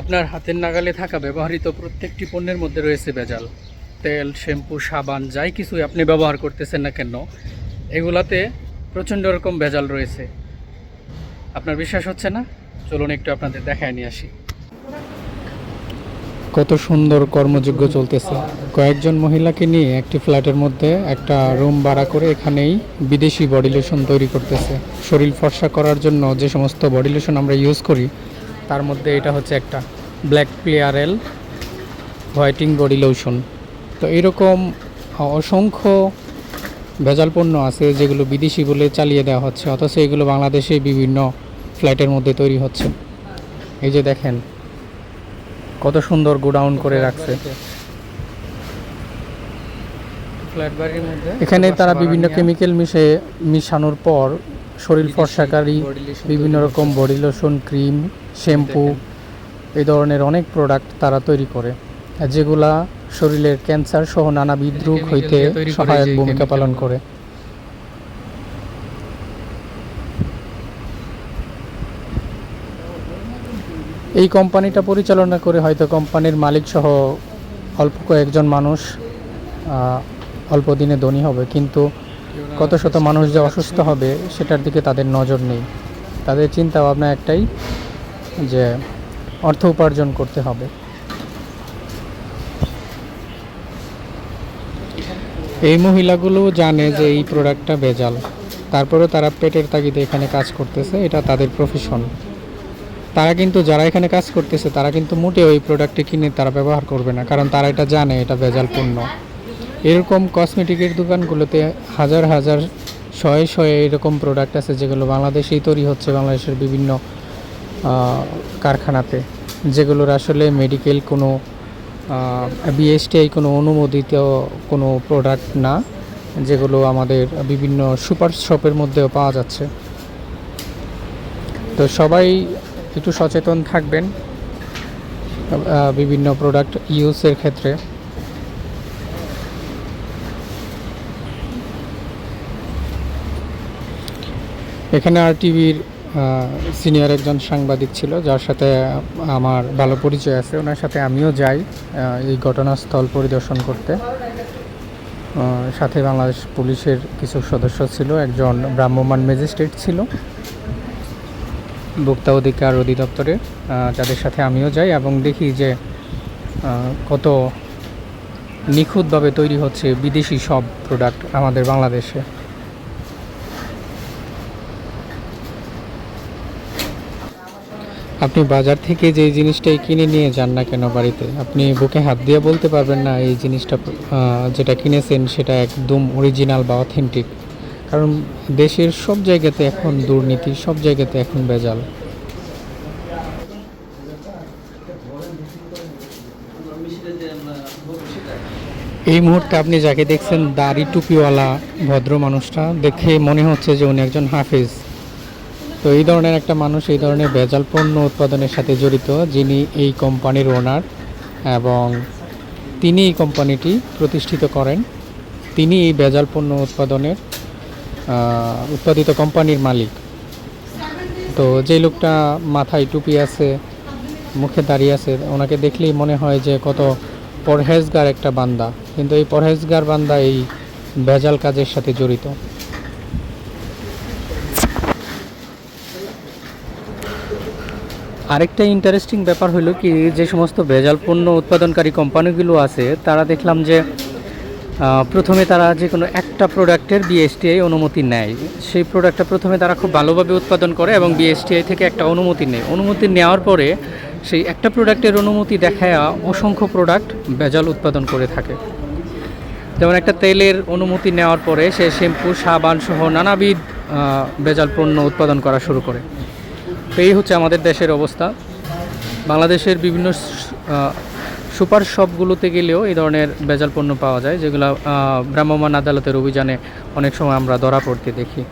আপনার হাতের নাগালে থাকা ব্যবহৃত প্রত্যেকটি পণ্যের মধ্যে রয়েছে ভেজাল। তেল, শ্যাম্পু, সাবান, যাই কিছুই আপনি ব্যবহার করতেছেন না কেন, এগুলাতে প্রচণ্ড রকম ভেজাল রয়েছে। আপনার বিশ্বাস হচ্ছে না? চলুন একটু আপনাদের দেখায় নিয়ে আসি। কত সুন্দর কর্মযোগ্য চলতেছে। কয়েকজন মহিলাকে নিয়ে একটি ফ্ল্যাটের মধ্যে একটা রুম ভাড়া করে এখানেই বিদেশি বডি লোশন তৈরি করতেছে। শরীর ফর্সা করার জন্য যে সমস্ত বডি লোশন আমরা ইউজ করি তার মধ্যে এটা হচ্ছে একটা black pearl whitening body lotion. তো এরকম অসংখ্য ভেজাল পণ্য আছে যেগুলো বিদেশি বলে চালিয়ে দেওয়া হচ্ছে অথচ এগুলো বাংলাদেশে বিভিন্ন ফ্ল্যাটের মধ্যে তৈরি হচ্ছে। এই যে দেখেন কত সুন্দর গোডাউন করে রাখছে। এখানে তারা বিভিন্ন কেমিক্যাল মিশে মিশানোর পর শরীর ফর্সাকারী বিভিন্ন রকম বডি লোশন ক্রিম শ্যাম্পু এই ধরনের অনেক প্রোডাক্ট তারা তৈরি করে। যেগুলা শরীরের ক্যান্সার সহ নানাবিধ রোগ হইতে সহায়ক ভূমিকা পালন করে। এই কোম্পানিটা পরিচালনা করে হয়তো কোম্পানির মালিক সহ অল্প কয়েকজন মানুষ আহ, অল্প দিনে ধনী হবে। কিন্তু কত শত মানুষ যে অসুস্থ হবে, সেটার দিকে তাদের নজর নেই। তাদের চিন্তা ভাবনা একটাই যে অর্থ উপার্জন করতে হবে। এই মহিলাগুলো জানে যে এই প্রোডাক্টটা ভেজাল তারপরেও তারা পেটের তাগিদে এখানে কাজ করতেছে, এটা তাদের প্রফেশন তারা কিন্তু যারা এখানে কাজ করতেছে, তারা কিন্তু মোটেও এই প্রোডাক্টটি কিনে তারা ব্যবহার করবে না, কারণ তারা এটা জানে, এটা ভেজাল পণ্য। এরকম কসমেটিকের দোকানগুলোতে হাজার হাজার, শয়ে শয়ে এরকম প্রোডাক্ট আছে যেগুলো বাংলাদেশেই তৈরি হচ্ছে, বাংলাদেশের বিভিন্ন কারখানাতে। যেগুলোর আসলে মেডিকেল কোনো বিএসটিআই কোনো অনুমোদিত কোনো প্রোডাক্ট না, যেগুলো আমাদের বিভিন্ন সুপার শপের মধ্যেও পাওয়া যাচ্ছে। তো সবাই একটু সচেতন থাকবেন বিভিন্ন প্রোডাক্ট ইউজের ক্ষেত্রে। এখানে আর টিভির সিনিয়র একজন সাংবাদিক ছিল যার সাথে আমার ভালো পরিচয় আছে। ওনার সাথে আমিও যাই এই ঘটনাস্থল পরিদর্শন করতে। সাথে বাংলাদেশ পুলিশের কিছু সদস্য ছিল একজন ভ্রাম্যমাণ ম্যাজিস্ট্রেট ছিল ভোক্তা অধিকার অধিদপ্তরের আহ, যাদের সাথে আমিও যাই এবং দেখি যে কত নিখুঁতভাবে তৈরি হচ্ছে বিদেশি সব প্রোডাক্ট আমাদের বাংলাদেশে। আপনি বাজার থেকে যে জিনিসটাই কিনে নিয়ে যান না কেন বাড়িতে? আপনি বুকে হাত দিয়ে বলতে পারবেন না, এই জিনিসটা যেটা কিনেছেন সেটা একদম অরিজিনাল বা অথেন্টিক কারণ দেশের সব জায়গাতে এখন দুর্নীতি, সব জায়গাতে এখন ভেজাল এই মুহূর্তে আপনি যাকে দেখছেন, দাড়ি টুপিওয়ালা ভদ্র মানুষটা, দেখে মনে হচ্ছে যে উনি একজন হাফিজ। তো এই ধরনের একটা মানুষ, এই ধরনের ভেজাল পণ্য উৎপাদনের সাথে জড়িত, যিনি এই কোম্পানির ওনার এবং তিনি এই কোম্পানিটি প্রতিষ্ঠিত করেন। তিনি এই ভেজাল পণ্য উৎপাদনের উৎপাদিত কোম্পানির মালিক। তো যে লোকটা মাথায় টুপি আছে, মুখে দাঁড়িয়ে আছে, ওনাকে দেখলেই মনে হয় যে কত পরহেজগার একটা বান্দা। কিন্তু এই পরহেজগার বান্দা এই ভেজাল কাজের সাথে জড়িত। আরেকটা ইন্টারেস্টিং ব্যাপার হলো কি, যে সমস্ত ভেজাল পণ্য উৎপাদনকারী কোম্পানিগুলো আছে, তারা দেখলাম যে প্রথমে তারা যে কোনো একটা প্রোডাক্টের বিএসটিআই অনুমতি নেয়। সেই প্রোডাক্টটা প্রথমে তারা খুব ভালোভাবে উৎপাদন করে এবং বিএসটিআই থেকে একটা অনুমতি নেয়। অনুমতি নেওয়ার পরে সেই একটা প্রোডাক্টের অনুমতি দেখায় অসংখ্য প্রোডাক্ট ভেজাল উৎপাদন করে থাকে। যেমন একটা তেলের অনুমতি নেওয়ার পরে সে শ্যাম্পু, সাবান সহ নানাবিধ ভেজাল পণ্য উৎপাদন করা শুরু করে। এই হচ্ছে আমাদের দেশের অবস্থা। বাংলাদেশের বিভিন্ন সুপার শপগুলোতে গেলেও এই ধরনের ভেজাল পণ্য পাওয়া যায়, যেগুলো ভ্রাম্যমাণ আদালতের অভিযানে অনেক সময় আমরা ধরা পড়তে দেখি।